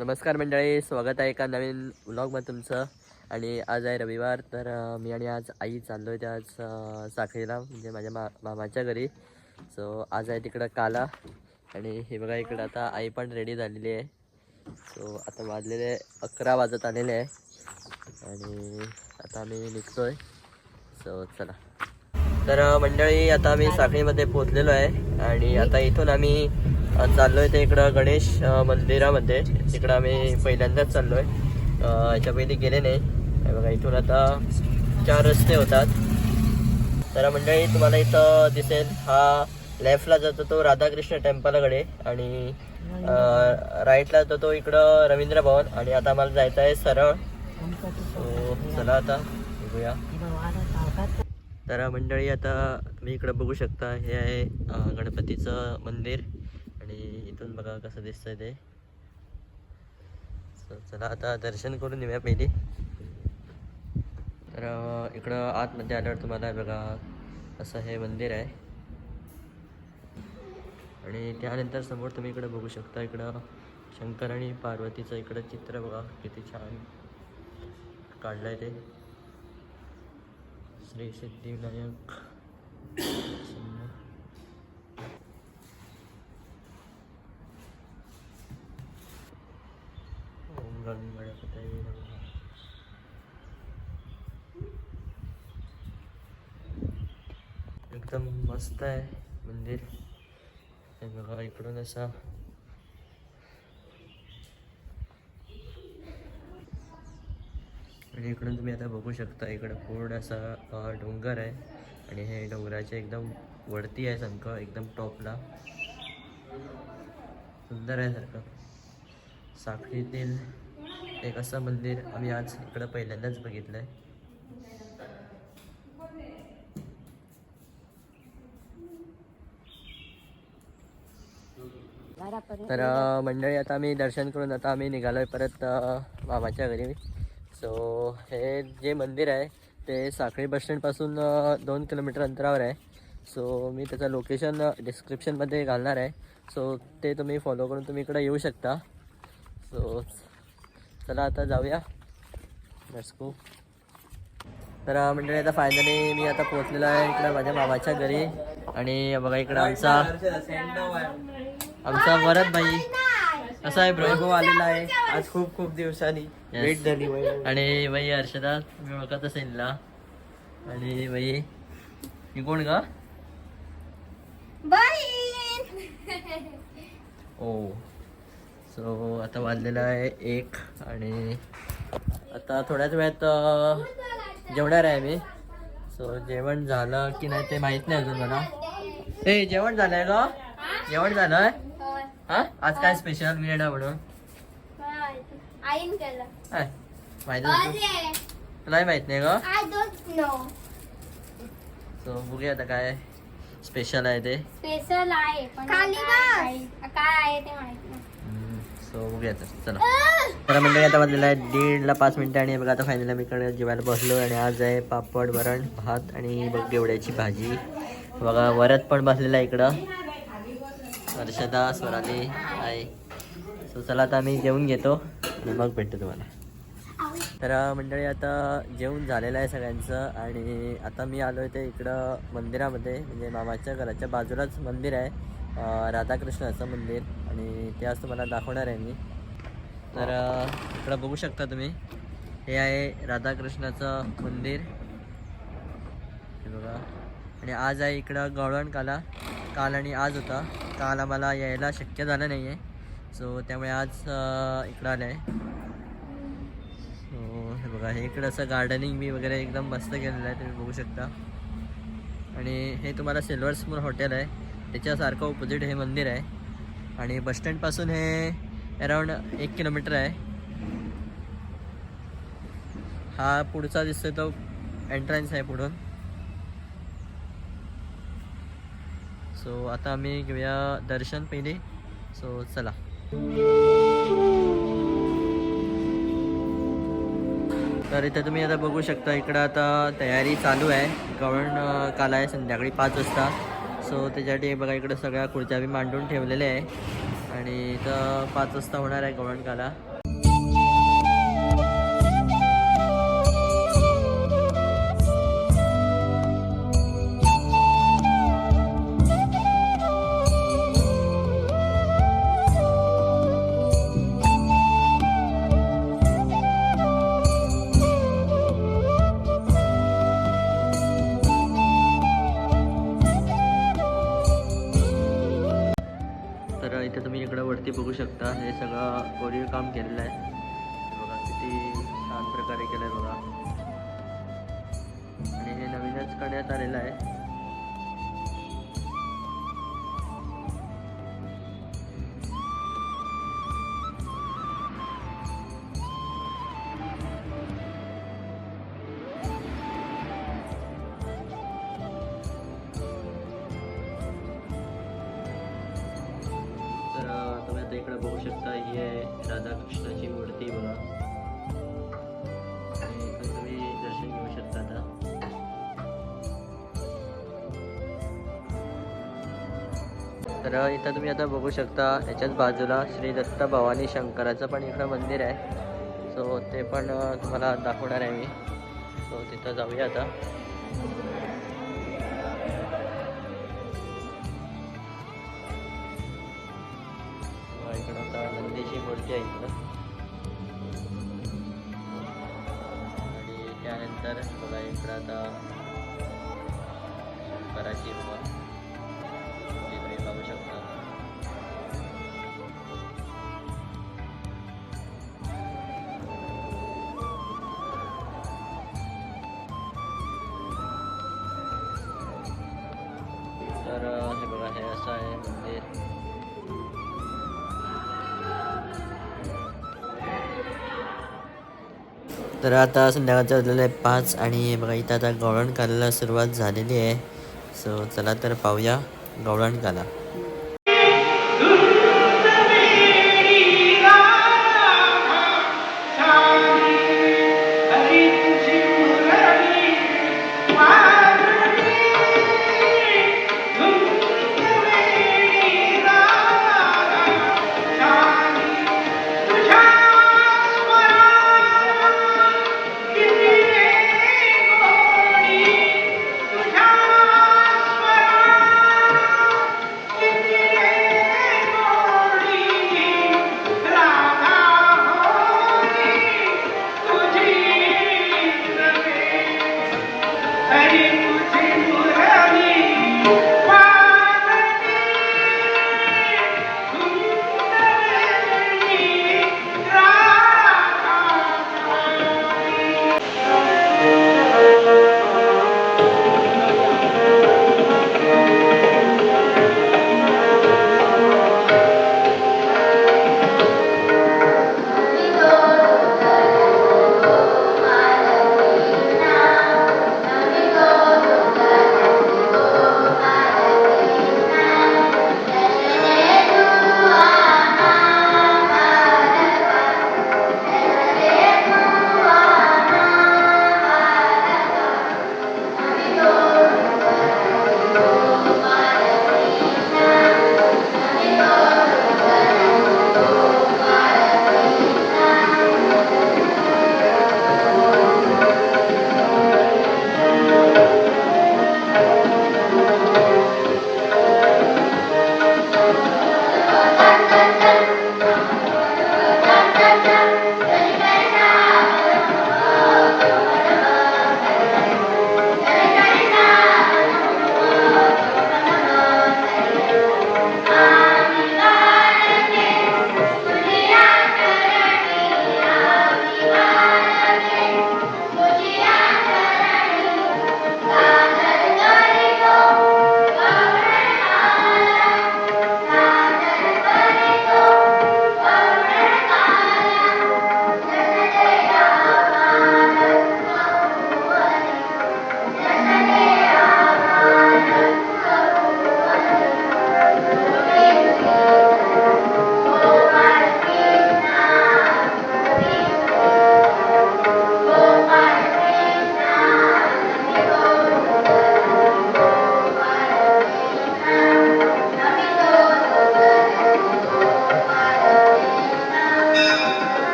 नमस्कार मंडळी स्वागत आहे एका नवीन व्लॉगमध्ये तुमचं. आणि आज आहे रविवार तर मी आणि आज आई चाललो आहे आज साखळीला म्हणजे माझ्या मा मामाच्या घरी. सो आज आहे तिकडं काला. आणि हे बघा इकडं आता आई पण रेडी झालेली आहे. सो आता वाजलेले अकरा वाजत आलेले आहे. आणि आता आम्ही आहे सो चला. तर मंडळी आता आम्ही साखळीमध्ये पोहोचलेलो आहे. आणि आता इथून आम्ही चाललोय ते इकडं गणेश मंदिरामध्ये. तिकडं आम्ही पहिल्यांदाच चाललोय. याच्या पहिले गेले नाही. बघा इथून आता चार रस्ते होतात. तर मंडळी तुम्हाला इथं दिसेल हा लेफ्टला जातो तो राधाकृष्ण टेम्पलकडे आणि राईटला जातो तो इकडं रवींद्र भवन. आणि आता आम्हाला जायचं आहे सरळ. हो, चला आता बघूया. तर मंडळी आता तुम्ही इकडं बघू शकता हे आहे गणपतीचं मंदिर. बघा कसं दिसतंय ते. चला आता दर्शन करून येऊया पहिले. तर इकडं आतमध्ये आल्यावर तुम्हाला बघा असं हे मंदिर आहे. आणि त्यानंतर समोर तुम्ही इकडं बघू शकता इकडं शंकर आणि पार्वतीचं इकडं चित्र बघा किती छान काढलंय ते. श्री सिद्धिविनायक. प्रसन्न. एकदम मस्त आहे मंदिर. हे बघा इकडून असा आणि इकडून तुम्ही आता बघू शकता इकडं पूर्ण असा डोंगर आहे. आणि हे डोंगराच्या एकदम वरती आहे सारखं एकदम टॉपला. सुंदर आहे सारखं. साखळीतील एक असं मंदिर आम्ही आज इकडं पहिल्यांदाच बघितलं आहे तर मंडळी आता आम्ही दर्शन करून आता आम्ही निघालोय परत मामाच्या घरी. सो हे जे मंदिर आहे ते साखळी बस स्टँडपासून दोन किलोमीटर अंतरावर आहे. सो मी त्याचं लोकेशन डिस्क्रिप्शनमध्ये घालणार आहे. सो ते तुम्ही फॉलो करून तुम्ही इकडे येऊ शकता. सो चला आता जाऊया. लेट्स गो तर मंडळी आता फायनली मी आता पोहोचलेलो आहे इकडं माझ्या मामाच्या घरी. आणि बघा इकडं आमचा आमचा वरद भाई कसा आहे ब्रो आलेला आहे. आज खूप खूप दिवसांनी. भेट झाली. आणि बाई हर्षदा तुम्ही ओळखत असेल ना आणि बाई ही कोण का ओ. सो आता वाजलेला आहे एक आणि आता थोड्याच वेळात जेवणार आहे मी. सो जेवण झालं की नाही ते माहीत नाही अजून मला. ए जेवण झालंय का जेवण झालंय? हा? आज काय स्पेशल मिळणार म्हणून? आईन केलं काय? माहीत नाही तुलाही माहीत नाही का आय डोंट नो सो बघूया आता काय स्पेशल आहे ते. स्पेशल आहे पण काय काय आहे ते माहीत नाही. सो बघूया तर चला. तर मंडळी आता वाजलेला आहे दीडला पाच मिनिटं आणि बघा आता फायनली मी कडे जेवायला बसलो आणि आज आहे पापड वरण भात आणि बघ गेवड्याची भाजी. बघा वरत पण बसलेला आहे इकडं. हर्षदा स्वराली आहे सो चला आता आम्ही जेवून घेतो आणि मग भेटतो तुम्हाला. तर मंडळी आता जेवण झालेलं आहे सगळ्यांचं आणि आता मी आलो आहे ते इकडं मंदिरामध्ये म्हणजे मामाच्या घराच्या बाजूलाच मंदिर आहे. राधाकृष्णाचं मंदिर आणि ते आज तुम्हाला दाखवणार आहे मी. तर इकडं बघू शकता तुम्ही. हे आहे राधाकृष्णाचं मंदिर. हे बघा. आणि आज आहे इकडं गवळण काला. काल आणि आज होता. काल आम्हाला यायला शक्य झालं नाही आहे सो त्यामुळे आज इकडं आलं आहे सो हे बघा. हे इकडं असं गार्डनिंग बी वगैरे एकदम मस्त केलेलं आहे. तुम्ही बघू शकता. आणि हे तुम्हाला सिल्वर स्पून हॉटेल आहे. त्याच्यासारखं ऑपोजिट हे मंदिर आहे. आणि बसस्टँडपासून हे अराऊंड एक किलोमीटर आहे. हा पुढचा दिसतोय तो एंट्रन्स आहे पुढून. सो आता आम्ही घेऊया दर्शन पहिले. सो चला. तर इथे तुम्ही आता बघू शकता इकडं आता तयारी चालू आहे. गवण काल आहे. संध्याकाळी पाच वाजता. सो त्याच्यासाठी बघा इकडे सगळ्या खुर्च्या मी मांडून ठेवलेल्या आहे. आणि इथं पाच वाजता होणार आहे गवळणकाला इथे बघू शकता हे सगळं कोरीव काम केलेलं आहे. बघा किती छान प्रकारे केलं आहे बघा. आणि हे नवीनच करण्यात आलेलं आहे. इकडे बघू शकता ही आहे राधाकृष्णाची मूर्ती बघा. आणि तुम्ही दर्शन घेऊ शकता आता. तर इथं तुम्ही आता बघू शकता याच्याच बाजूला श्री दत्त भवानी शंकराचं पण इकडं मंदिर आहे. सो ते पण तुम्हाला दाखवणार आहे मी. सो तिथं जाऊया आता. आणि त्यानंतर बघा इकडं आता शंकराची बघा हे तुम्ही बघू शकता तर अं, हे बघा हे असं आहे मंदिर तर आता संध्याकाळचं वाजलेलं आहे पाच आणि बघा इथं आता गवळण कालाला सुरुवात झालेली आहे. सो चला तर पाहूया गवळण काला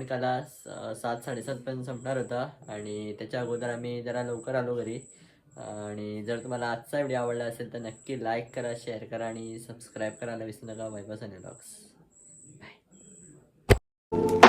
पौर्णिकाला सात साडेसातपर्यंत संपणार होता. आणि त्याच्या अगोदर आम्ही जरा लवकर आलो घरी. आणि जर तुम्हाला आजचा व्हिडिओ आवडला असेल तर नक्की लाईक करा शेअर करा आणि सबस्क्राईब करायला विसरू नका वैभव सनी लॉक्स बाय